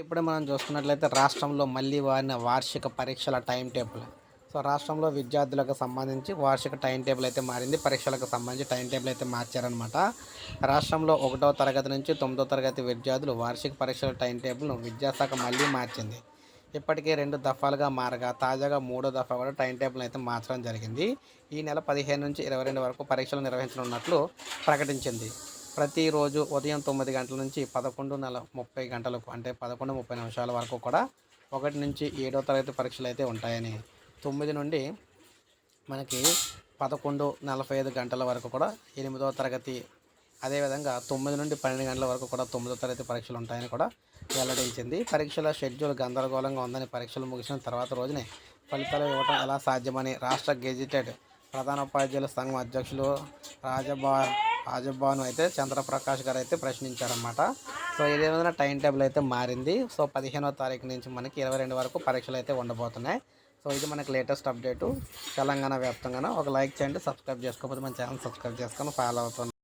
ఇప్పుడే మనం చూసుకున్నట్లయితే రాష్ట్రంలో మళ్ళీ వారిన వార్షిక పరీక్షల టైం టేబుల్. సో రాష్ట్రంలో విద్యార్థులకు సంబంధించి వార్షిక టైం టేబుల్ అయితే మారింది. పరీక్షలకు సంబంధించి టైం టేబుల్ అయితే మార్చారనమాట రాష్ట్రంలో ఒకటో తరగతి నుంచి తొమ్మిదో తరగతి విద్యార్థులు వార్షిక పరీక్షల టైం టేబుల్ను విద్యాశాఖ మళ్ళీ మార్చింది. ఇప్పటికే రెండు దఫాలుగా మారగా తాజాగా మూడో దఫా కూడా టైం టేబుల్ అయితే మార్చడం జరిగింది. ఈ నెల పదిహేను నుంచి ఇరవై రెండు వరకు పరీక్షలు నిర్వహించనున్నట్లు ప్రకటించింది. ప్రతిరోజు ఉదయం తొమ్మిది గంటల నుంచి పదకొండు నెల ముప్పై గంటలకు అంటే పదకొండు ముప్పై నిమిషాల వరకు కూడా ఒకటి నుంచి ఏడో తరగతి పరీక్షలు అయితే ఉంటాయని. తొమ్మిది నుండి మనకి పదకొండు నలభై ఐదు గంటల వరకు కూడా ఎనిమిదో తరగతి అదేవిధంగా తొమ్మిది నుండి పన్నెండు గంటల వరకు కూడా తొమ్మిదో తరగతి పరీక్షలు ఉంటాయని కూడా వెల్లడించింది. పరీక్షల షెడ్యూల్ గందరగోళంగా ఉందని పరీక్షలు ముగిసిన తర్వాత రోజునే ఫలితాలు ఇవ్వటం ఎలా సాధ్యమని రాష్ట్ర గెజిటెడ్ ప్రధానోపాధ్యాయుల సంఘం అధ్యక్షులు రాజభా రాజభాను అయితే చంద్రప్రకాష్ గారు అయితే ప్రశ్నించారనమాట సో ఇది ఏమైనా టైం టేబుల్ అయితే మారింది. సో పదిహేనో తారీఖు నుంచి మనకి ఇరవై రెండు వరకు పరీక్షలు అయితే ఉండబోతున్నాయి. సో ఇది మనకి లేటెస్ట్ అప్డేటు తెలంగాణ వ్యాప్తంగా ఒక లైక్ చేయండి సబ్స్క్రైబ్ చేసుకోకపోతే మన ఛానల్ సబ్స్క్రైబ్ చేసుకొని ఫాలో అవుతుంది